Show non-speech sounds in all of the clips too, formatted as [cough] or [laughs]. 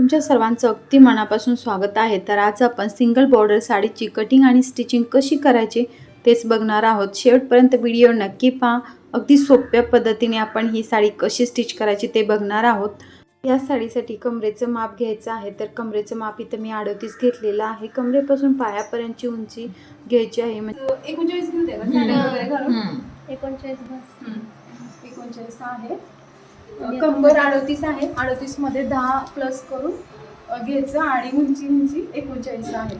तुमच्या सर्वांचं अगदी मनापासून स्वागत आहे. तर आज आपण सिंगल बॉर्डर साडीची कटिंग आणि स्टिचिंग कशी करायची तेच बघणार आहोत. शेवटपर्यंत व्हिडिओ नक्की पहा. अगदी सोप्या पद्धतीने आपण ही साडी कशी स्टिच करायची ते बघणार आहोत. या साडीसाठी कमरेचं माप घ्यायचं आहे. तर कमरेचं माप इथं मी अडोतीस घेतलेलं आहे. कमरेपासून पायापर्यंतची उंची घ्यायची आहे. म्हणजे एकोणचाळीस एकोणचाळीस आहे. कंबर अडतीस आहे. अडतीसमध्ये दहा प्लस करून घ्यायचं आणि उंची उंची एकोणचाळीस आहे.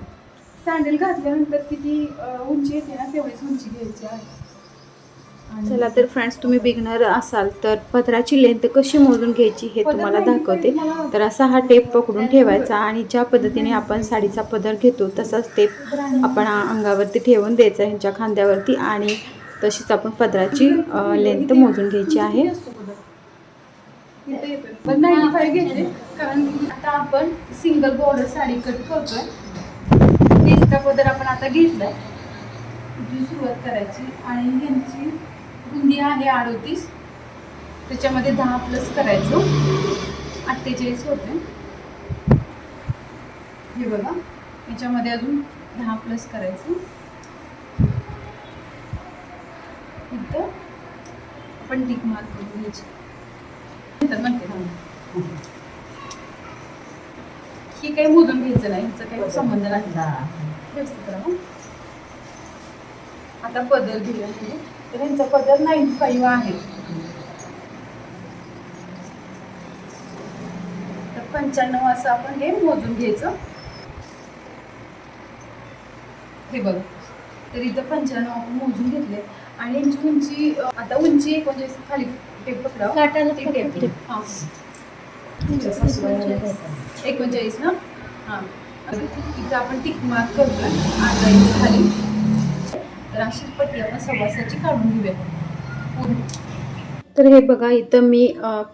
सँडल घातल्यानंतर किती उंची येते ना तेवढीच उंची घ्यायची आहे. चला तर फ्रेंड्स तुम्ही बिगनर असाल तर पदराची लेंथ कशी मोजून घ्यायची हे तुम्हाला दाखवते. तर असा हा टेप पकडून ठेवायचा आणि ज्या पद्धतीने आपण साडीचा पदर घेतो तसाच टेप आपण अंगावरती ठेवून द्यायचा ह्यांच्या खांद्यावरती आणि तशीच आपण पदराची लेंथ मोजून घ्यायची आहे. पण नाईन्टी फाईव्ह घेतले कारण आता आपण सिंगल बॉर्डर साडी कट करतोय. नेसचा अगोदर आपण आता घेतलाय. इथून सुरुवात करायची. आणि यांची रुंदी आहे अडोतीस. त्याच्यामध्ये दहा प्लस करायचं. अठ्ठेचाळीस होते हे बघा. याच्यामध्ये अजून दहा प्लस करायचं. इथं. आपण टिक मार्क करून घ्यायची. तर म्हणते ना. ही. काही मोजून घ्यायचं नाही ह्याचा काही संबंध नाही. व्यवस्थित राहा. आता पदर घेऊया म्हणजे. तर ह्यांचा पदर नाईन फाईव्ह आहे. तर पंच्याण्णव असं आपण हे मोजून घ्यायचं. हे बघा. तर इथं पंच्याण्णव आपण मोजून घेतले. आणि यांची उंची आता उंची एकोणचाळीस खाली. हां. एकोणचाळीस ना? हां. इथं आपण टिक मार्क करतोय इंच खाली. तर अशीच पट्टी आपण सव्वासाची काढून घेऊया. तर हे बघा इथं मी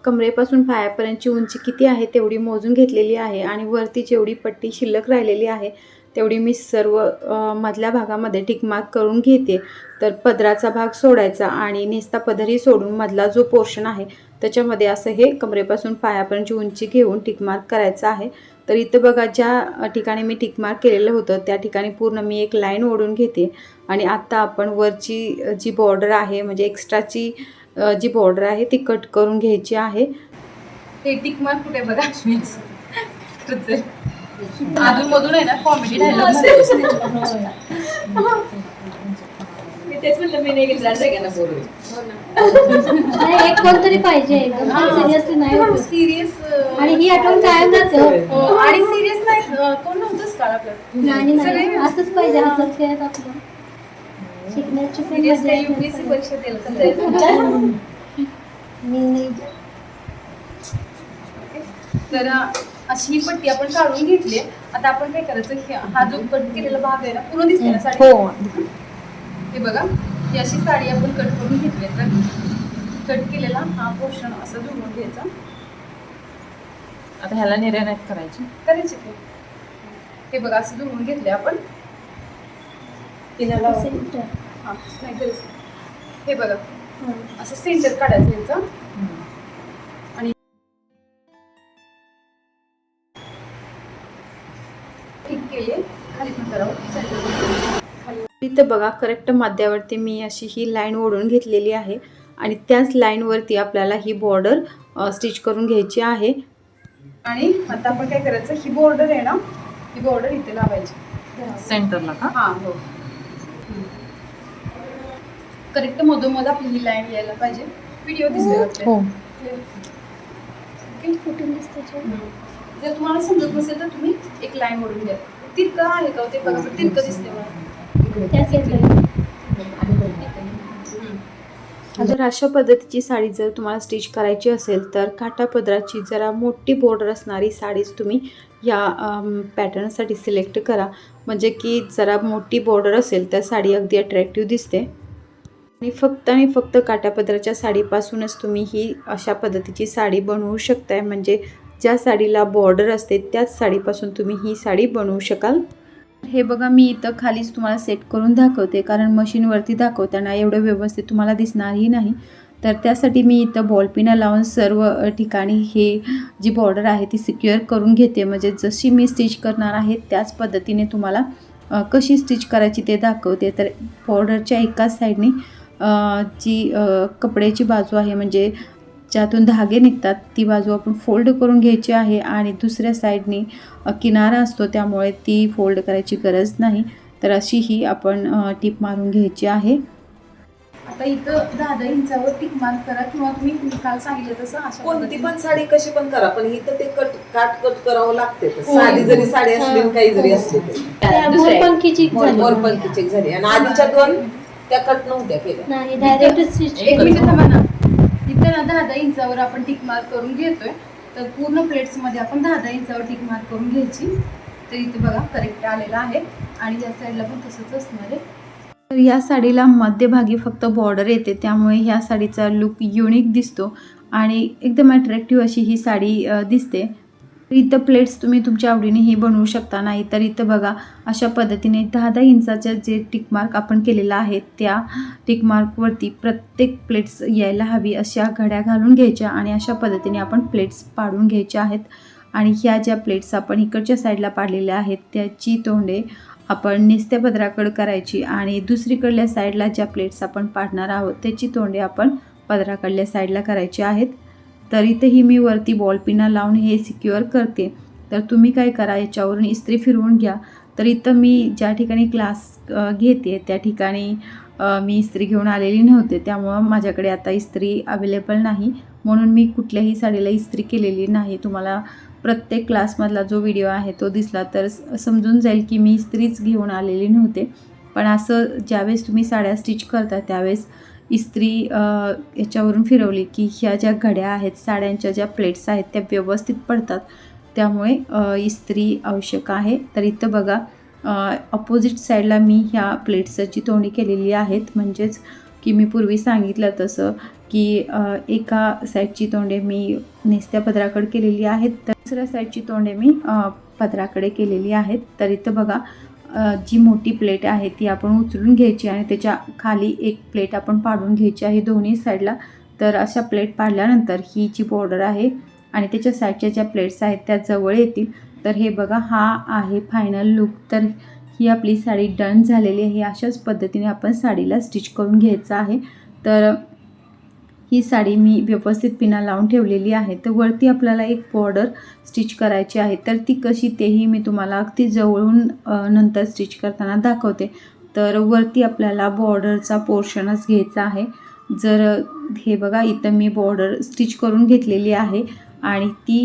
कमरेपासून पायापर्यंतची उंची किती आहे तेवढी मोजून घेतलेली आहे आणि वरती जेवढी पट्टी शिल्लक राहिलेली आहे तेवढी मी सर्व मधल्या भागामध्ये टिकमार्क करून घेते. तर पदराचा भाग सोडायचा आणि नेसता पदरही सोडून मधला जो पोर्शन आहे त्याच्यामध्ये असं हे कमरेपासून पायापर्यंतची उंची घेऊन टिकमार्क करायचं आहे. तर इथं बघा ज्या ठिकाणी मी टिकमार्क केलेलं होतं त्या ठिकाणी पूर्ण मी एक लाईन ओढून घेते. आणि आत्ता आपण वरची जी बॉर्डर आहे म्हणजे एक्स्ट्राची जी बॉर्डर आहे ती कट करून घ्यायची आहे. हे टिक मार्क कुठे बघा? [laughs] अधून मधून आहे ना कॉमेडी [laughs] मी तेच म्हणलं मी नाही गेली नाही, एक कोणतरी पाहिजे. सिरियसली नाही. सिरियस आणि ही आठवण कायम जातं आणि सिरियस नाही कोण नव्हतंच आपलं. नाही असंच पाहिजे हसत खेळत आपलं. शिकण्याची सिरियस. युपीएससी परीक्षा समजायचं मी नाही तर अशी ही पट्टी आपण काढून घेतली आता आपण काय करायचं हे- हा जो कट केलेला भाग आहे ना पूर्ण दिसते ना साडी हे बघा ही अशी साडी आपण कट करून घेतली तर कट केलेला हा पोर्शन असा जुळवून घ्यायचा. आता ह्याला निर्या नाहीत करायची. करायचे ते हे बघा असं जुळवून घेतले आपण. सेंटर. हा नाही. हे बघा असं सेंटर काढायचं याचं. ठीक केले खाली पण करावं. center. खाली इथं बघा करेक्ट मध्यावरती मी अशी ही लाईन ओढून घेतलेली आहे. आणि त्याच लाईनवरती आपल्याला ही बॉर्डर स्टिच करून घ्यायची आहे. आणि आता आपण काय करायचं? ही बॉर्डर आहे ना ही बॉर्डर इथे लावायची. सेंटरला का? हा हो. करेक्ट मधोमध आपली ही लाईन यायला पाहिजे. व्हिडिओ दिसतोय हो दिसते छान? जर तुम्हाला समजत नसेल तर तुम्ही एक लाईन ओढून घ्या. तिरकं आहे का? ते बघा तिरकं दिसते मला. जर अशा पद्धतीची साडी जर तुम्हाला स्टिच करायची असेल तर काटा पदराची जरा मोठी बॉर्डर असणारी साडीच तुम्ही या पॅटर्नसाठी सिलेक्ट करा. म्हणजे की जरा मोठी बॉर्डर असेल तर साडी अगदी अट्रॅक्टिव्ह दिसते. आणि फक्त आणि फक्त काटापदराच्या साडीपासूनच तुम्ही ही अशा पद्धतीची साडी बनवू शकताय. म्हणजे ज्या साडीला बॉर्डर असते त्याच साडीपासून तुम्ही ही साडी बनवू शकाल. हे बघा मी इथं खालीच तुम्हाला सेट करून दाखवते कारण मशीनवरती दाखवताना एवढं व्यवस्थित तुम्हाला दिसणारही नाही. तर त्यासाठी मी इथं बॉलपिना लावून सर्व ठिकाणी हे जी बॉर्डर आहे ती सिक्युअर करून घेते. म्हणजे जशी मी स्टिच करणार आहे त्याच पद्धतीने तुम्हाला कशी स्टिच करायची ते दाखवते. तर बॉर्डरच्या एकाच साईडने जी कपड्याची बाजू आहे म्हणजे ज्यातून धागे निघतात ती बाजू आपण फोल्ड करून घ्यायची आहे आणि दुसऱ्या साईडनी किनारा असतो त्यामुळे ती फोल्ड करायची गरज नाही. तर अशी ही आपण टीप मारून घ्यायची आहे. आता इथं दहा दहा इंचावर टिक मार्क करा किंवा तुम्ही मी काल सांगितलं तसं अशा कोणती पण साडी कशी पण करा पण इथं ते कट काट कट करावं लागते. साडी जरी साडी असली काही जरी असली तरी. मोरपंखी चेक झाली. आणि आधीच्या दोन त्या कट नव्हत्या केल्या. नाही डायरेक्ट स्टिच एक मिनिट थांबा ना. इथं दहा दहा इंचावर आपण टिक मार्क करून घेतोय. तर पूर्ण प्लेट्समध्ये आपण दहा दहा इंचावर टिक मार्क करून घ्यायची. तर इथे बघा करेक्ट आलेला आहे. आणि या साईडला पण तसंच असणार आहे. तर या साडीला मध्यभागी फक्त बॉर्डर येते. त्यामुळे ह्या साडीचा लुक युनिक दिसतो. आणि एकदम अट्रॅक्टिव्ह अशी ही साडी दिसते. इथं प्लेट्स तुम्ही तुमच्या आवडीनेही बनवू शकता नाही तर इथं बघा अशा पद्धतीने दहा दहा इंचाच्या जे टिकमार्क आपण केलेला आहे त्या टिकमार्कवरती प्रत्येक प्लेट्स यायला हवी अशा घड्या घालून घ्यायच्या आणि अशा पद्धतीने आपण प्लेट्स पाडून घ्यायच्या आहेत. आणि ह्या ज्या प्लेट्स आपण इकडच्या साईडला पाडलेल्या आहेत त्याची तोंडे आपण निस्त्या पदराकडं करायची आणि दुसरीकडल्या साईडला ज्या प्लेट्स आपण पाडणार आहोत त्याची तोंडे आपण पदराकडल्या साईडला करायची आहेत. तर इथंही मी वरती बॉल पिना लावून हे सिक्युअर करते. तर तुम्ही काय करा याच्यावरून इस्त्री फिरवून घ्या. तर इथं मी ज्या ठिकाणी क्लास घेते त्या ठिकाणी मी इस्त्री घेऊन आलेली नव्हते. त्यामुळं माझ्याकडे आता इस्त्री अवेलेबल नाही. म्हणून मी कुठल्याही साडीला इस्त्री केलेली नाही. तुम्हाला प्रत्येक क्लासमधला जो व्हिडिओ आहे तो दिसला तर समजून जाईल की मी इस्त्रीच घेऊन आलेली नव्हते. पण असं ज्यावेळेस तुम्ही साड्या स्टिच करता त्यावेळेस इस्त्री याच्यावरून फिरवली की ह्या ज्या घड्या आहेत साड्यांच्या ज्या प्लेट्स आहेत त्या व्यवस्थित पडतात. त्यामुळे इस्त्री आवश्यक आहे. तर इथं बघा अपोजिट साईडला मी ह्या प्लेट्सची तोंडी केलेली आहेत. म्हणजेच की मी पूर्वी सांगितलं तसं की एका साईडची तोंडे मी नेस्त्या पदराकडे केलेली आहेत. तर दुसऱ्या साईडची तोंडे मी पदराकडे केलेली आहेत. तर इथं बघा जी मोठी प्लेट आहे ती आपण उचलून घ्यायची आणि त्याच्याखाली एक प्लेट आपण पाडून घ्यायची आहे दोन्ही साईडला. तर अशा प्लेट पाडल्यानंतर ही जी बॉर्डर आहे आणि त्याच्या साईडच्या ज्या प्लेट्स आहेत त्या जवळ येतील. तर हे बघा हा आहे फायनल लुक. तर ही आपली साडी डन झालेली आहे. अशाच पद्धतीने आपण साडीला स्टिच करून घ्यायचं आहे. तर ही साडी मी व्यवस्थित पिना लावून ठेवलेली आहे. तर वरती आपल्याला एक बॉर्डर स्टिच करायची आहे. तर ती कशी तेही मी तुम्हाला अगदी जवळून नंतर स्टिच करताना दाखवते. तर वरती आपल्याला बॉर्डरचा पोर्शनच घ्यायचा आहे. जर हे बघा इथं मी बॉर्डर स्टिच करून घेतलेली आहे आणि ती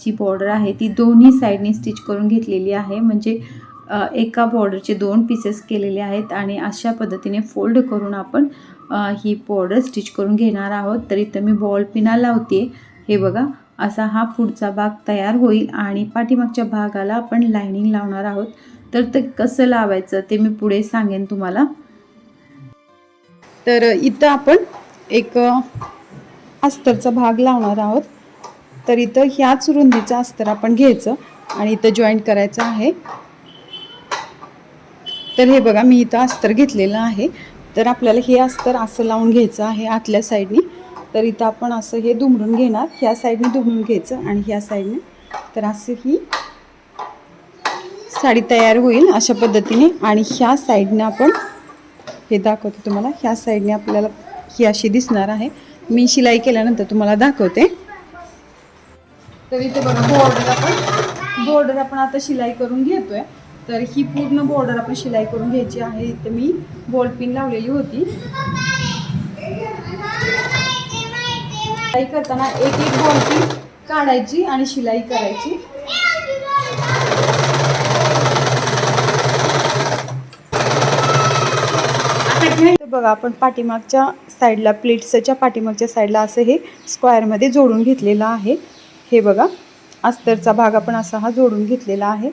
जी बॉर्डर आहे ती दोन्ही साईडने स्टिच करून घेतलेली आहे. म्हणजे एका बॉर्डरचे दोन पीसेस केलेले आहेत आणि अशा पद्धतीने फोल्ड करून आपण ही बॉर्डर स्टिच करून घेणार आहोत. तर इथं मी बॉल पिना लावते हे बघा असा हा पुढचा भाग तयार होईल आणि पाठीमागच्या भागाला आपण लायनिंग लावणार आहोत. तर ते कसं लावायचं ते मी पुढे सांगेन तुम्हाला. तर इथं आपण एक अस्तरचा भाग लावणार आहोत. तर इथं ह्याच रुंदीचं अस्तर आपण घ्यायचं आणि इथं जॉईंट करायचं आहे. तर हे बघा मी इथं अस्तर घेतलेलं आहे. तर आपल्याला हे अस्तर असं लावून घ्यायचं आहे आतल्या साईडनी. तर इथं आपण असं हे दुमडून घेणार. ह्या साईडने दुमडून घ्यायचं आणि ह्या साईडने. तर असं ही साडी तयार होईल अशा पद्धतीने. आणि ह्या साईडनं आपण हे दाखवते तुम्हाला. ह्या साईडने आपल्याला ही अशी दिसणार आहे. मी शिलाई केल्यानंतर तुम्हाला दाखवते. तर इथे बघा बॉर्डर आपण बॉर्डर आपण आता शिलाई करून घेतोय. तर ही पूर्ण बॉर्डर आपण शिलाई करून घ्यायची आहे. इथे मी बॉल पिन लावलेली होती. शिलाई करताना एक एक बॉल पिन काढायची आणि शिलाई करायची. बघा आपण पाठीमागच्या साईडला प्लेट्सच्या पाठीमागच्या साईडला असं हे स्क्वेअरमध्ये जोडून घेतलेलं आहे. हे बघा अस्तरचा भाग आपण असा हा जोडून घेतलेला आहे.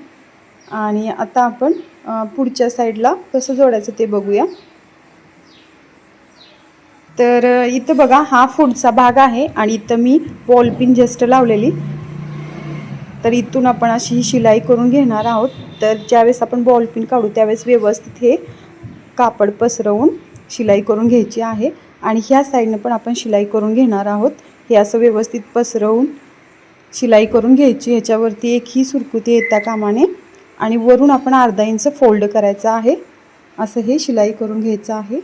आणि आता आपण पुढच्या साईडला कसं जोडायचं ते बघूया. तर इथं बघा हा पुढचा भाग आहे आणि इथं मी बॉलपिन जस्ट लावलेली. तर इथून आपण अशी ही शिलाई करून घेणार आहोत. तर ज्यावेळेस आपण बॉलपिन काढू त्यावेळेस व्यवस्थित हे कापड पसरवून शिलाई करून घ्यायची आहे. आणि ह्या साईडनं पण आपण शिलाई करून घेणार आहोत. हे असं व्यवस्थित पसरवून शिलाई करून घ्यायची. ह्याच्यावरती एक ही सुरकुती येत्या कामाने आणि वरून आपण अर्धा इंच फोल्ड करायचं आहे. असं हे शिलाई करून घ्यायचं आहे.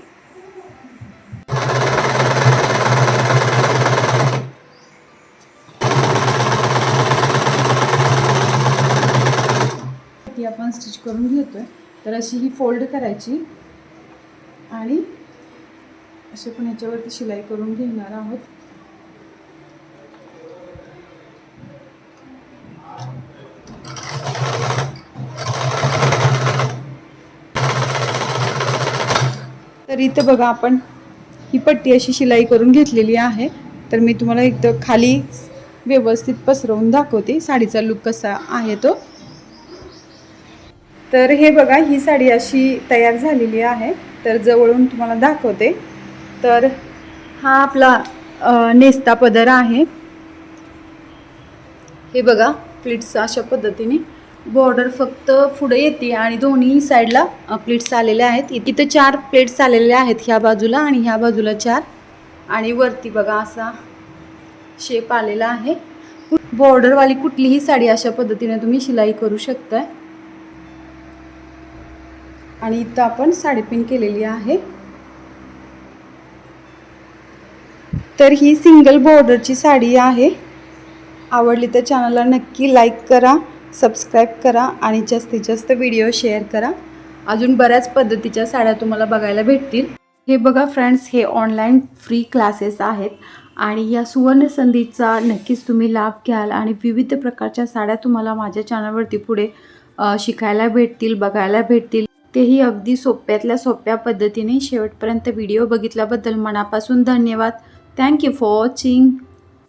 ती आपण स्टिच करून घेतोय. तर अशी ही फोल्ड करायची. आणि असे पण ह्याच्यावरती शिलाई करून घेणार आहोत. तर इथं बघा आपण ही पट्टी अशी शिलाई करून घेतलेली आहे. तर मी तुम्हाला इथं खाली व्यवस्थित पसरवून दाखवते. साडीचा लुक कसा आहे तो. तर हे बघा ही साडी अशी तयार झालेली आहे. तर जवळून तुम्हाला दाखवते. तर हा आपला नेस्ता पदर आहे. हे बघा प्लिट्स अशा पद्धतीने. बॉर्डर फक्त पुढे येते आणि दोन्ही साईडला प्लेट्स आलेले आहेत. इथं चार प्लेट्स आलेले आहेत ह्या बाजूला आणि ह्या बाजूला चार. आणि वरती बघा असा शेप आलेला आहे. बॉर्डरवाली कुठलीही साडी अशा पद्धतीने तुम्ही शिलाई करू शकताय. आणि इथं आपण साडी पिन केलेली आहे. तर ही सिंगल बॉर्डरची साडी आहे. आवडली तर चॅनलला नक्की लाईक करा. सबस्क्राईब करा आणि जास्तीत जास्त व्हिडिओ शेअर करा. अजून बऱ्याच पद्धतीच्या साड्या तुम्हाला बघायला भेटतील. हे बघा फ्रेंड्स हे ऑनलाईन फ्री क्लासेस आहेत आणि या सुवर्ण संधीचा नक्कीच तुम्ही लाभ घ्याल आणि विविध प्रकारच्या साड्या तुम्हाला माझ्या चॅनलवरती पुढे शिकायला भेटतील बघायला भेटतील. तेही अगदी सोप्यातल्या सोप्या पद्धतीने शेवटपर्यंत व्हिडिओ बघितल्याबद्दल मनापासून धन्यवाद. Thank you for watching